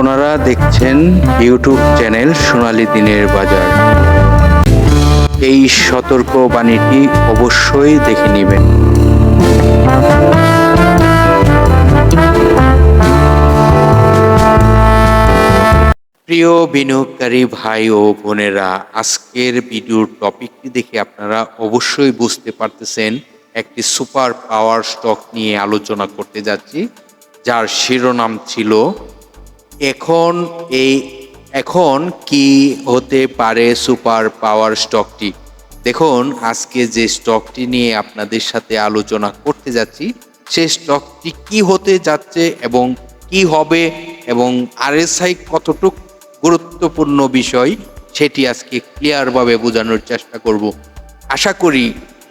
আপনারা দেখছেন YouTube channel সোনালি দিনের বাজার। এই সতর্ক বাণীটি অবশ্যই দেখে নেবেন। প্রিয় বিনিয়োগকারী ভাই ও বোনেরা, আজকের ভিডিওর টপিকটি দেখে আপনারা অবশ্যই বুঝতে পারতেছেন, একটি সুপার পাওয়ার স্টক নিয়ে আলোচনা করতে যাচ্ছি, যার শিরোনাম ছিল এখন এই, এখন কি হতে পারে সুপার পাওয়ার স্টকটি? দেখুন, আজকে যে স্টকটি নিয়ে আপনাদের সাথে আলোচনা করতে যাচ্ছি, সে স্টকটি কি হতে যাচ্ছে এবং কি হবে এবং আরএসআই কতটুক গুরুত্বপূর্ণ বিষয় সেটি আজকে ক্লিয়ারভাবে বোঝানোর চেষ্টা করব। আশা করি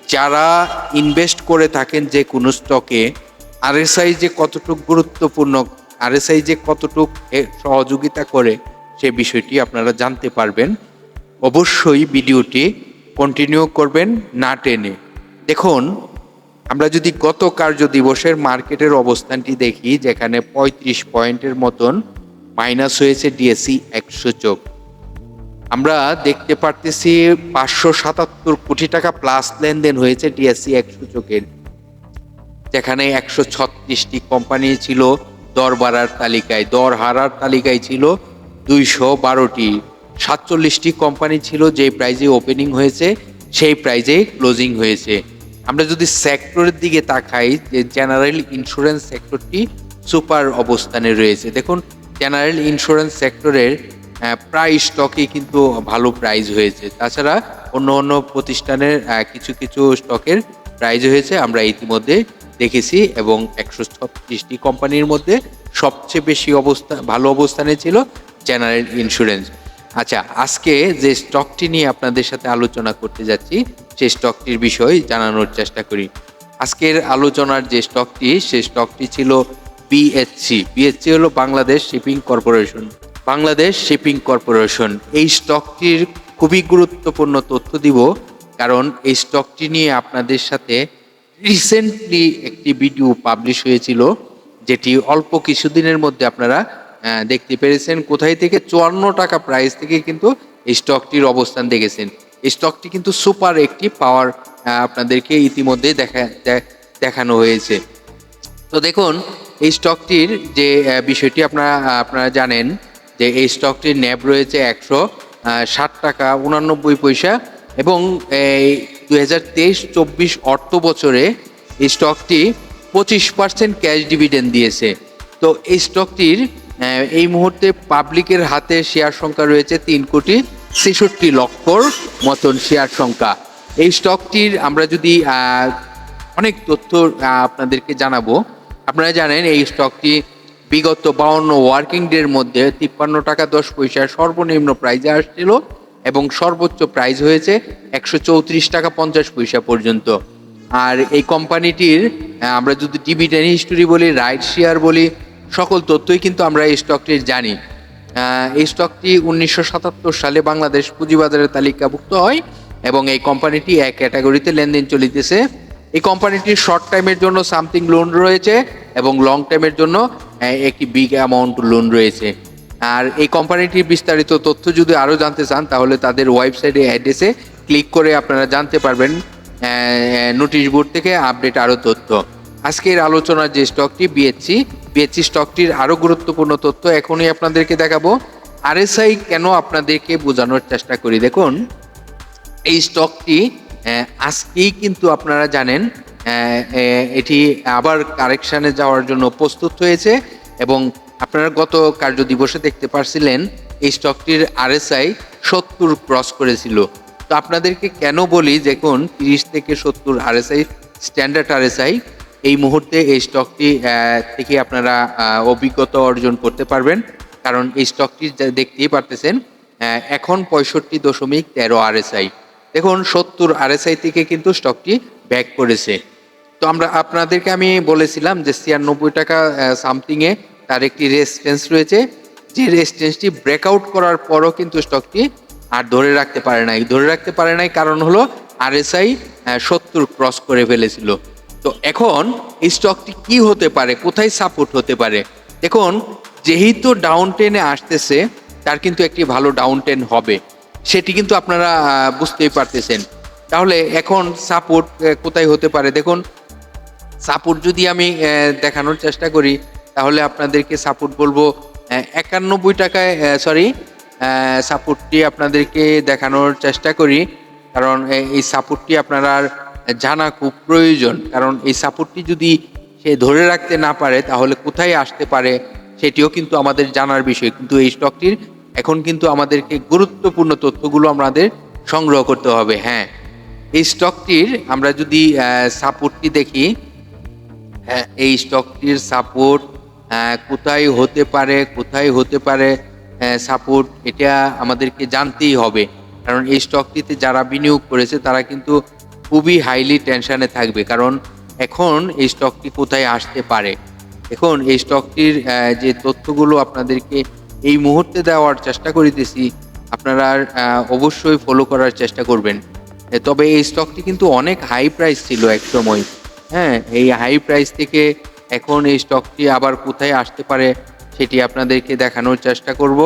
যারা ইনভেস্ট করে থাকেন যে কোনো স্টকে, আরএসআই যে কতটুক গুরুত্বপূর্ণ আরএসআই যে কতটুক সহযোগিতা করে সে বিষয়টি আপনারা জানতে পারবেন। অবশ্যই ভিডিওটি কন্টিনিউ করবেন, না টেনে। দেখুন, আমরা যদি গত কার্য দিবসের মার্কেটের অবস্থানটি দেখি, যেখানে পঁয়ত্রিশ পয়েন্টের মতন মাইনাস হয়েছে ডিএসসি একশো চোখ আমরা দেখতে পারতেছি পাঁচশো সাতাত্তর কোটি টাকা প্লাস লেনদেন হয়েছে ডিএসসি একশো চোখের যেখানে একশো ছত্রিশটি কোম্পানি ছিল দর বাড়ার তালিকায়, দর হারার তালিকায় ছিল দুইশো বারোটি। সাতচল্লিশটি কোম্পানি ছিল যে প্রাইজে ওপেনিং হয়েছে, সেই প্রাইজে ক্লোজিং হয়েছে। আমরা যদি সেক্টরের দিকে তাকাই, যে জেনারেল ইন্স্যুরেন্স সেক্টরটি সুপার অবস্থানে রয়েছে। দেখুন জেনারেল ইন্স্যুরেন্স সেক্টরের প্রায় স্টকে কিন্তু ভালো প্রাইজ হয়েছে। তাছাড়া অন্য অন্য প্রতিষ্ঠানের কিছু কিছু স্টকের প্রাইজ হয়েছে। আমরা ইতিমধ্যে দেখেছি এবং একশো ছত্রিশটি কোম্পানির মধ্যে সবচেয়ে বেশি অবস্থা, ভালো অবস্থানে ছিল জেনারেল ইন্স্যুরেন্স আচ্ছা আজকে যে স্টকটি নিয়ে আপনাদের সাথে আলোচনা করতে যাচ্ছি, সেই স্টকটির বিষয় জানানোর চেষ্টা করি। আজকের আলোচনার যে স্টকটি সেই স্টকটি ছিল বিএসসি বিএসসি হলো Bangladesh shipping corporation Bangladesh shipping corporation এই স্টকটির খুবই গুরুত্বপূর্ণ তথ্য দিব, কারণ এই স্টকটি নিয়ে আপনাদের সাথে রিসেন্টলি একটি ভিডিও পাবলিশ হয়েছিল, যেটি অল্প কিছুদিনের মধ্যে আপনারা দেখতে পেরেছেন। কোথায় থেকে? চুয়ান্ন টাকা প্রাইস থেকে কিন্তু এই স্টকটির অবস্থান দেখেছেন। এই স্টকটি কিন্তু সুপার একটি পাওয়ার আপনাদেরকে ইতিমধ্যে দেখা দেখানো হয়েছে। তো দেখুন, এই স্টকটির যে বিষয়টি আপনারা আপনারা জানেন, যে এই স্টকটির ন্যাব রয়েছে একশো ষাট টাকা উনানব্বই পয়সা এবং দুই হাজার তেইশ, চব্বিশ অর্থ বছরে এই স্টকটি পঁচিশ পার্সেন্ট ক্যাশ ডিভিডেন্ড দিয়েছে। তো এই স্টকটির এই মুহূর্তে পাবলিকের হাতে শেয়ার সংখ্যা রয়েছে তিন কোটি ছেষট্টি লক্ষর মতন শেয়ার সংখ্যা। এই স্টকটির আমরা যদি অনেক তথ্য আপনাদেরকে জানাব। আপনারা জানেন এই স্টকটি বিগত বাউন্ন ওয়ার্কিং ডের মধ্যে তিপ্পান্ন টাকা দশ পয়সা সর্বনিম্ন প্রাইজে আসছিল। এবং সর্বোচ্চ প্রাইস হয়েছে একশো চৌত্রিশ টাকা পঞ্চাশ পয়সা পর্যন্ত। আর এই কোম্পানিটির আমরা যদি ডিভিডেন্ড হিস্টোরি বলি রাইট শেয়ার বলি, সকল তথ্যই কিন্তু আমরা এই স্টকটির জানি। এই স্টকটি উনিশশো সাতাত্তর সালে বাংলাদেশ পুঁজিবাজারের তালিকাভুক্ত হয় এবং এই কোম্পানিটি এক ক্যাটাগরিতে লেনদেন চলিতেছে। এই কোম্পানিটির শর্ট টাইমের জন্য সামথিং লোন রয়েছে এবং লং টাইমের জন্য একটি বিগ অ্যামাউন্ট লোন রয়েছে। আর এই কোম্পানিটির বিস্তারিত তথ্য যদি আরও জানতে চান, তাহলে তাদের ওয়েবসাইটে অ্যাড্রেসে ক্লিক করে আপনারা জানতে পারবেন নোটিশ বোর্ড থেকে আপডেট আরও তথ্য। আজকের আলোচনার যে স্টকটি বিএসসি বিএসসি স্টকটির আরও গুরুত্বপূর্ণ তথ্য এখনই আপনাদেরকে দেখাবো। আরএসআই কেন আপনাদেরকে বোঝানোর চেষ্টা করি? দেখুন, এই স্টকটি আজকেই কিন্তু আপনারা জানেন এটি আবার কারেকশানে যাওয়ার জন্য প্রস্তুত হয়েছে এবং আপনারা গত কার্য দিবসে দেখতে পারছিলেন, এই স্টকটির আরএসআই সত্তর ক্রস করেছিল। তো আপনাদেরকে কেন বলি, দেখুন, তিরিশ থেকে সত্তর আরএসআই, স্ট্যান্ডার্ড আরএসআই, এই মুহূর্তে এই স্টকটি থেকে আপনারা অভিজ্ঞতা অর্জন করতে পারবেন। কারণ এই স্টকটি দেখতেই পারতেছেন এখন পঁয়ষট্টি দশমিক তেরো আরএসআই। দেখুন, সত্তর আরএসআই থেকে কিন্তু স্টকটি ব্যাক করেছে। তো আমরা, আপনাদেরকে আমি বলেছিলাম যে ছিয়ানব্বই টাকা সামথিংয়ে তার একটি রেজিস্ট্যান্স রয়েছে। যে রেজিস্ট্যান্সটি ব্রেকআউট করার পরও কিন্তু স্টকটি আর ধরে রাখতে পারে নাই। ধরে রাখতে পারে নাই কারণ হলো আরএসআই সত্তর ক্রস করে ফেলেছিল। তো এখন এই স্টকটি কি হতে পারে? কোথায় সাপোর্ট হতে পারে? দেখুন, যেহেতু ডাউন টেনে আসতেছে, তার কিন্তু একটি ভালো ডাউন টেন হবে। সেটি কিন্তু আপনারা বুঝতেই পারতেছেন। তাহলে এখন সাপোর্ট কোথায় হতে পারে? দেখুন, সাপোর্ট যদি আমি দেখানোর চেষ্টা করি তাহলে আপনাদেরকে সাপোর্ট বলব একানব্বই টাকায় সরি সাপোর্টটি আপনাদেরকে দেখানোর চেষ্টা করি। কারণ এই সাপোর্টটি আপনারা জানা খুব প্রয়োজন। কারণ এই সাপোর্টটি যদি সে ধরে রাখতে না পারে তাহলে কোথায় আসতে পারে সেটিও কিন্তু আমাদের জানার বিষয়। কিন্তু এই স্টকটির এখন কিন্তু আমাদেরকে গুরুত্বপূর্ণ তথ্যগুলো আমাদের সংগ্রহ করতে হবে। হ্যাঁ এই স্টকটির আমরা যদি সাপোর্টটি দেখি হ্যাঁ, এই স্টকটির সাপোর্ট কোথায় হতে পারে, কোথায় হতে পারে সাপোর্ট এটা আমাদেরকে জানতেই হবে। কারণ এই স্টকটিতে যারা বিনিয়োগ করেছে, তারা কিন্তু খুবই হাইলি টেনশানে থাকবে। কারণ এখন এই স্টকটি কোথায় আসতে পারে? এখন এই স্টকটির যে তথ্যগুলো আপনাদেরকে এই মুহূর্তে দেওয়ার চেষ্টা করিতেছি, আপনারা অবশ্যই ফলো করার চেষ্টা করবেন। তবে এই স্টকটি কিন্তু অনেক হাই প্রাইস ছিল এক সময় হ্যাঁ এই হাই প্রাইস থেকে এখন এই স্টকটি আবার কোথায় আসতে পারে সেটি আপনাদেরকে দেখানোর চেষ্টা করব।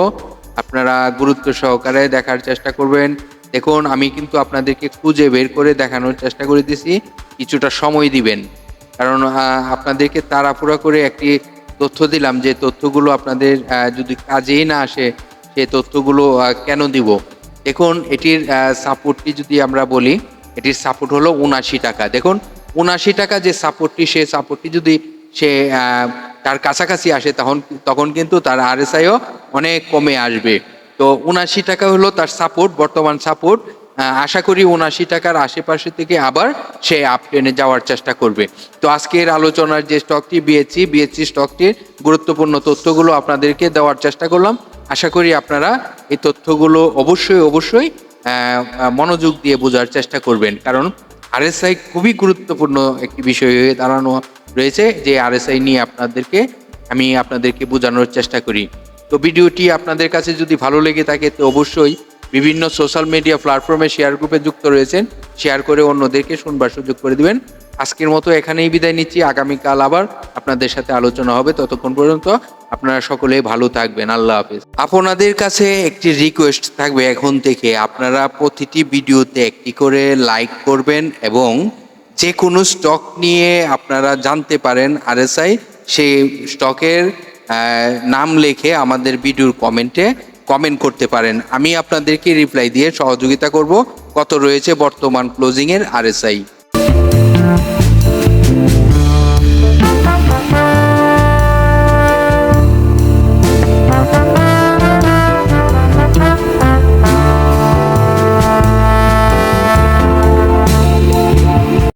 আপনারা গুরুত্ব সহকারে দেখার চেষ্টা করবেন। দেখুন, আমি কিন্তু আপনাদেরকে খুঁজে বের করে দেখানোর চেষ্টা করে দিছি। কিছুটা সময় দিবেন। কারণ আপনাদেরকে তাড়াহুড়া করে একটি তথ্য দিলাম যে তথ্যগুলো আপনাদের যদি কাজেই না আসে সেই তথ্যগুলো কেন দিব? দেখুন, এটির সাপোর্টটি যদি আমরা বলি, এটির সাপোর্ট হলো উনাশি টাকা। দেখুন, উনাশি টাকা যে সাপোর্টটি সে সাপোর্টটি যদি সে তার কাছাকাছি আসে, তখন তখন কিন্তু তার আরএসআইও অনেক কমে আসবে। তো উনাশি টাকা হলো তার সাপোর্ট বর্তমান সাপোর্ট আশা করি উনাশি টাকার আশেপাশে থেকে আবার সে আপ টেনে যাওয়ার চেষ্টা করবে। তো আজকের আলোচনার যে স্টকটি বিএসসি বিএসসি স্টকটির গুরুত্বপূর্ণ তথ্যগুলো আপনাদেরকে দেওয়ার চেষ্টা করলাম। আশা করি আপনারা এই তথ্যগুলো অবশ্যই অবশ্যই মনোযোগ দিয়ে বোঝার চেষ্টা করবেন। কারণ আরএসআই খুবই গুরুত্বপূর্ণ একটি বিষয় হয়ে দাঁড়ানো রয়েছে যে আরএসআই নিয়ে আপনাদেরকে আমি আপনাদেরকে বোঝানোর চেষ্টা করি। তো ভিডিওটি আপনাদের কাছে যদি ভালো লেগে থাকে, তো অবশ্যই বিভিন্ন সোশ্যাল মিডিয়া প্ল্যাটফর্মে শেয়ার গ্রুপে যুক্ত রয়েছেন শেয়ার করে অন্যদেরকে শুনবার সুযোগ করে দিবেন। আজকের মতো এখানেই বিদায় নিচ্ছি। আগামীকাল আবার আপনাদের সাথে আলোচনা হবে। ততক্ষণ পর্যন্ত আপনারা সকলে ভালো থাকবেন। আল্লাহ হাফেজ। আপনাদের কাছে একটি রিকোয়েস্ট থাকবে। এখন থেকে আপনারা প্রতিটি ভিডিওতে একটি করে লাইক করবেন এবং যে কোনো স্টক নিয়ে আপনারা জানতে পারেন আরএসআই, সেই স্টকের নাম লেখে আমাদের ভিডিওর কমেন্টে কমেন্ট করতে পারেন। আমি আপনাদেরকে রিপ্লাই দিয়ে সহযোগিতা করব কত রয়েছে বর্তমান ক্লোজিংয়ের আরএসআই।